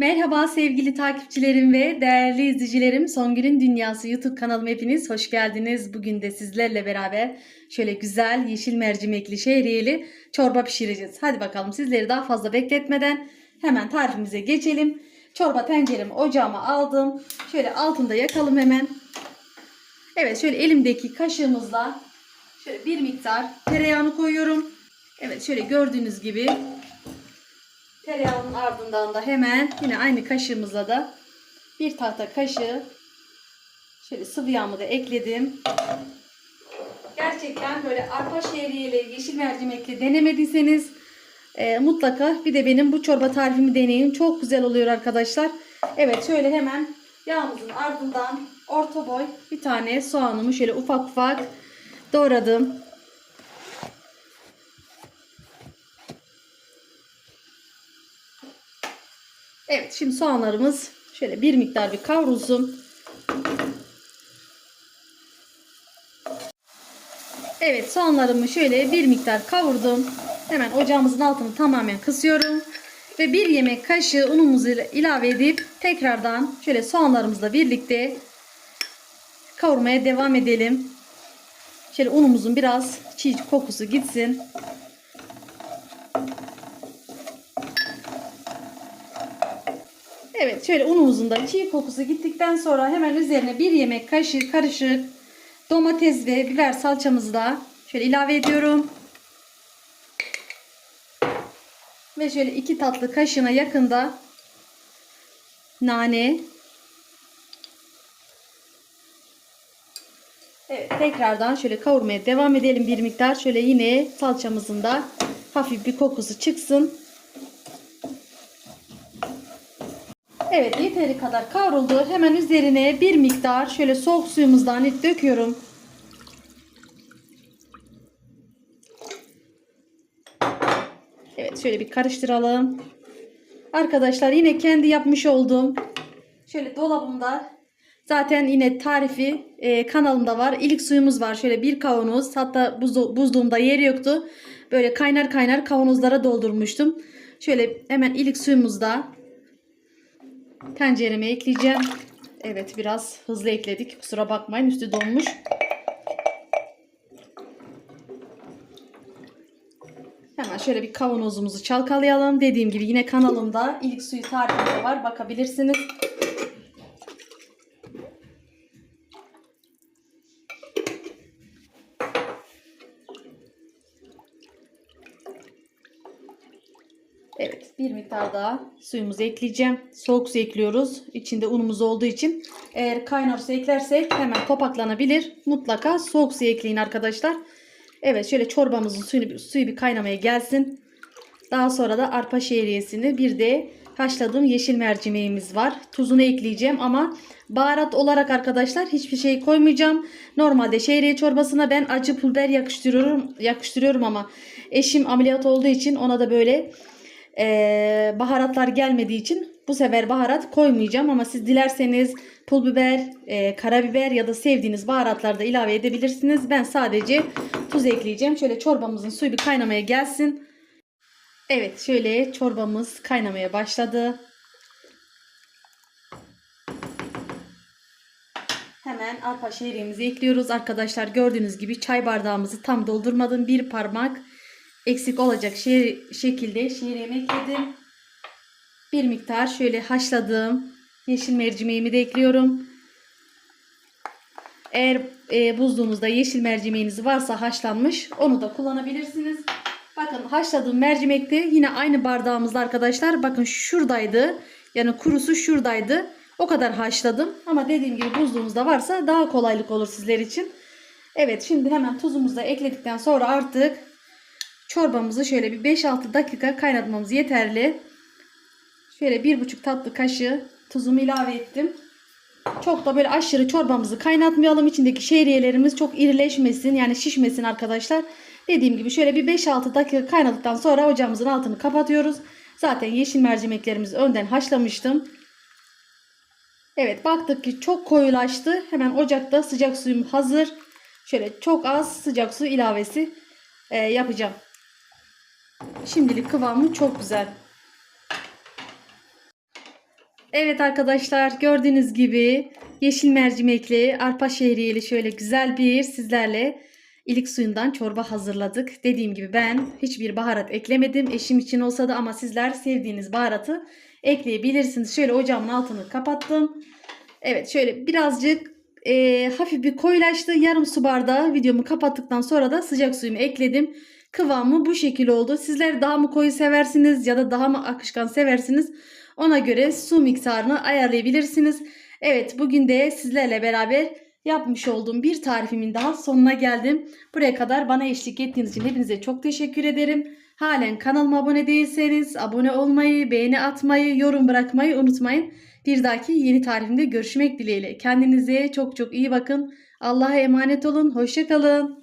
Merhaba sevgili takipçilerim ve değerli izleyicilerim. Songül'ün Dünyası YouTube kanalıma hepiniz hoş geldiniz. Bugün de sizlerle beraber şöyle güzel yeşil mercimekli şehriyeli çorba pişireceğiz. Hadi bakalım sizleri daha fazla bekletmeden hemen tarifimize geçelim. Çorba tenceremi ocağıma aldım. Şöyle altında yakalım hemen. Evet şöyle elimdeki kaşığımızla şöyle bir miktar tereyağını koyuyorum. Evet şöyle gördüğünüz gibi Tereyağının ardından da hemen yine aynı kaşığımızla da bir tahta kaşığı şöyle sıvı yağımı da ekledim. Gerçekten böyle arpa şehriyeli, yeşil mercimekli denemediyseniz e, mutlaka bir de benim bu çorba tarifimi deneyin. Çok güzel oluyor arkadaşlar. Evet şöyle hemen yağımızın ardından orta boy bir tane soğanımı şöyle ufak ufak doğradım. Evet şimdi soğanlarımız şöyle bir miktar bir kavrulsun. Evet soğanlarımı şöyle bir miktar kavurdum. Hemen ocağımızın altını tamamen kısıyorum. Ve bir yemek kaşığı unumuzu ilave edip tekrardan şöyle soğanlarımızla birlikte kavurmaya devam edelim. Şöyle unumuzun biraz çiğ kokusu gitsin. Evet şöyle unumuzun da çiğ kokusu gittikten sonra hemen üzerine bir yemek kaşığı karışık domates ve biber salçamızı da şöyle ilave ediyorum. Ve şöyle iki tatlı kaşığına yakında nane. Evet tekrardan şöyle kavurmaya devam edelim bir miktar. Şöyle yine salçamızın da hafif bir kokusu çıksın. Evet yeteri kadar kavruldu. Hemen üzerine bir miktar şöyle soğuk suyumuzdan döküyorum. Evet şöyle bir karıştıralım. Arkadaşlar yine kendi yapmış olduğum şöyle dolabımda zaten yine tarifi e, kanalımda var. İlk suyumuz var. Şöyle bir kavanoz hatta buz, buzluğumda yeri yoktu. Böyle kaynar kaynar kavanozlara doldurmuştum. Şöyle hemen ilk suyumuzda tencereme ekleyeceğim. Evet biraz hızlı ekledik. Kusura bakmayın üstü donmuş. Hemen şöyle bir kavanozumuzu çalkalayalım. Dediğim gibi yine kanalımda ilk suyu tarifinde var. Bakabilirsiniz. Evet bir miktar daha suyumuzu ekleyeceğim. Soğuk su ekliyoruz. İçinde unumuz olduğu için. Eğer kaynar su eklersek hemen topaklanabilir. Mutlaka soğuk su ekleyin arkadaşlar. Evet şöyle çorbamızın suyu, suyu bir kaynamaya gelsin. Daha sonra da arpa şehriyesini bir de haşladığım yeşil mercimeğimiz var. Tuzunu ekleyeceğim ama baharat olarak arkadaşlar hiçbir şey koymayacağım. Normalde şehriye çorbasına ben acı pul biber yakıştırıyorum, yakıştırıyorum ama eşim ameliyat olduğu için ona da böyle e, baharatlar gelmediği için bu sefer baharat koymayacağım ama siz dilerseniz pul biber, e, karabiber ya da sevdiğiniz baharatlar da ilave edebilirsiniz. Ben sadece tuz ekleyeceğim. Şöyle çorbamızın suyu bir kaynamaya gelsin. Evet şöyle çorbamız kaynamaya başladı. Hemen arpa şehriyemizi ekliyoruz. Arkadaşlar gördüğünüz gibi çay bardağımızı tam doldurmadım. Bir parmak eksik olacak şey, şekilde şehriyemi ekledim. Bir miktar şöyle haşladığım yeşil mercimeğimi de ekliyorum. Eğer e, buzluğunuzda yeşil mercimeğiniz varsa haşlanmış onu da kullanabilirsiniz. Bakın haşladığım mercimek de yine aynı bardağımızda arkadaşlar. Bakın şuradaydı. Yani kurusu şuradaydı. O kadar haşladım. Ama dediğim gibi buzluğunuzda varsa daha kolaylık olur sizler için. Evet şimdi hemen tuzumuzu da ekledikten sonra artık çorbamızı şöyle bir 5-6 dakika kaynatmamız yeterli. Şöyle 1,5 tatlı kaşığı tuzumu ilave ettim. Çok da böyle aşırı çorbamızı kaynatmayalım. İçindeki şehriyelerimiz çok irileşmesin yani şişmesin arkadaşlar. Dediğim gibi şöyle bir 5-6 dakika kaynadıktan sonra ocağımızın altını kapatıyoruz. Zaten yeşil mercimeklerimizi önden haşlamıştım. Evet baktık ki çok koyulaştı. Hemen ocakta sıcak suyum hazır. Şöyle çok az sıcak su ilavesi e, yapacağım. Şimdilik kıvamı çok güzel. Evet arkadaşlar gördüğünüz gibi yeşil mercimekli, arpa şehriyeli şöyle güzel bir sizlerle ilik suyundan çorba hazırladık. Dediğim gibi ben hiçbir baharat eklemedim. Eşim için olsa da ama sizler sevdiğiniz baharatı ekleyebilirsiniz. Şöyle ocağımın altını kapattım. Evet şöyle birazcık e, hafif bir koyulaştı. Yarım su bardağı videomu kapattıktan sonra da sıcak suyumu ekledim. Kıvamı bu şekil oldu. Sizler daha mı koyu seversiniz ya da daha mı akışkan seversiniz? Ona göre su miktarını ayarlayabilirsiniz. Evet bugün de sizlerle beraber yapmış olduğum bir tarifimin daha sonuna geldim. Buraya kadar bana eşlik ettiğiniz için hepinize çok teşekkür ederim. Halen kanalıma abone değilseniz abone olmayı, beğeni atmayı, yorum bırakmayı unutmayın. Bir dahaki yeni tarifimde görüşmek dileğiyle. Kendinize çok çok iyi bakın. Allah'a emanet olun. Hoşçakalın.